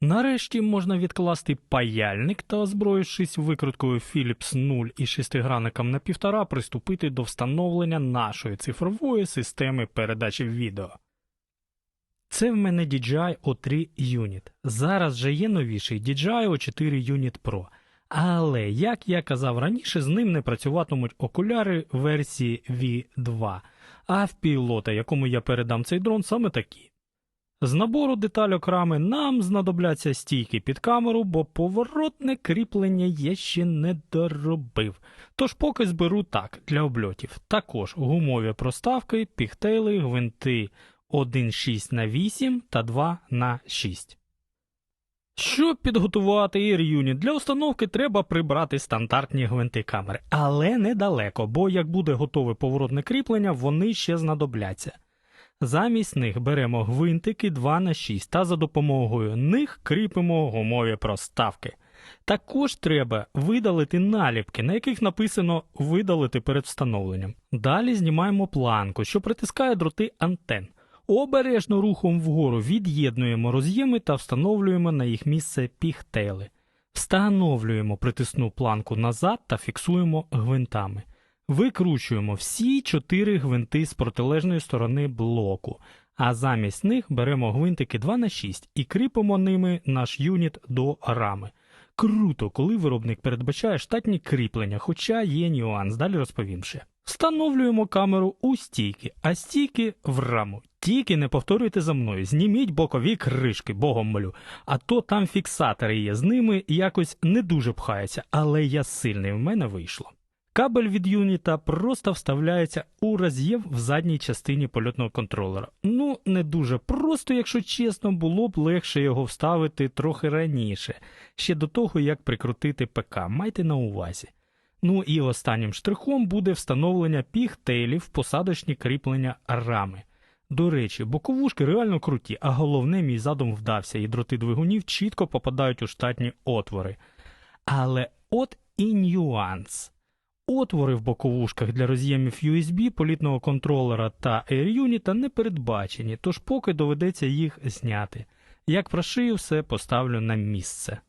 Нарешті можна відкласти паяльник та, озброївшись викруткою Philips 0 і шестигранником на півтора, приступити до встановлення нашої цифрової системи передачі відео. Це в мене DJI O3 Unit. Зараз же є новіший DJI O4 Unit Pro. Але, як я казав раніше, з ним не працюватимуть окуляри версії V2, а в пілота, якому я передам цей дрон, саме такі. З набору детальок рами нам знадобляться стійки під камеру, бо поворотне кріплення я ще не доробив. Тож поки зберу так для обльотів. Також гумові проставки, пігтейли, гвинти 1,6 на 8 та 2 на 6. Щоб підготувати Air Unit для установки, треба прибрати стандартні гвинти камери, але недалеко, бо як буде готове поворотне кріплення, вони ще знадобляться. Замість них беремо гвинтики 2 на 6 та за допомогою них кріпимо гумові проставки. Також треба видалити наліпки, на яких написано видалити перед встановленням. Далі знімаємо планку, що притискає дроти антен. Обережно рухом вгору від'єднуємо роз'єми та встановлюємо на їх місце пігтейли. Встановлюємо притисну планку назад та фіксуємо гвинтами. Викручуємо всі чотири гвинти з протилежної сторони блоку, а замість них беремо гвинтики 2 на 6 і кріпимо ними наш юніт до рами. Круто, коли виробник передбачає штатні кріплення, хоча є нюанс, далі розповім ще. Встановлюємо камеру у стійки, а стійки в раму. Тільки не повторюйте за мною, зніміть бокові кришки, богом молю. А то там фіксатори є з ними якось не дуже пхається, але я сильний, в мене вийшло. Кабель від юніта просто вставляється у роз'єм в задній частині польотного контролера. Ну, не дуже просто, якщо чесно, було б легше його вставити трохи раніше, ще до того, як прикрутити ПК, майте на увазі. Ну і останнім штрихом буде встановлення пігтейлів в посадочні кріплення рами. До речі, боковушки реально круті, а головне, мій задум вдався, і дроти двигунів чітко попадають у штатні отвори. Але от і нюанс. Отвори в боковушках для роз'ємів USB, політного контролера та AirUnit не передбачені, тож поки доведеться їх зняти. Як прошию, все поставлю на місце.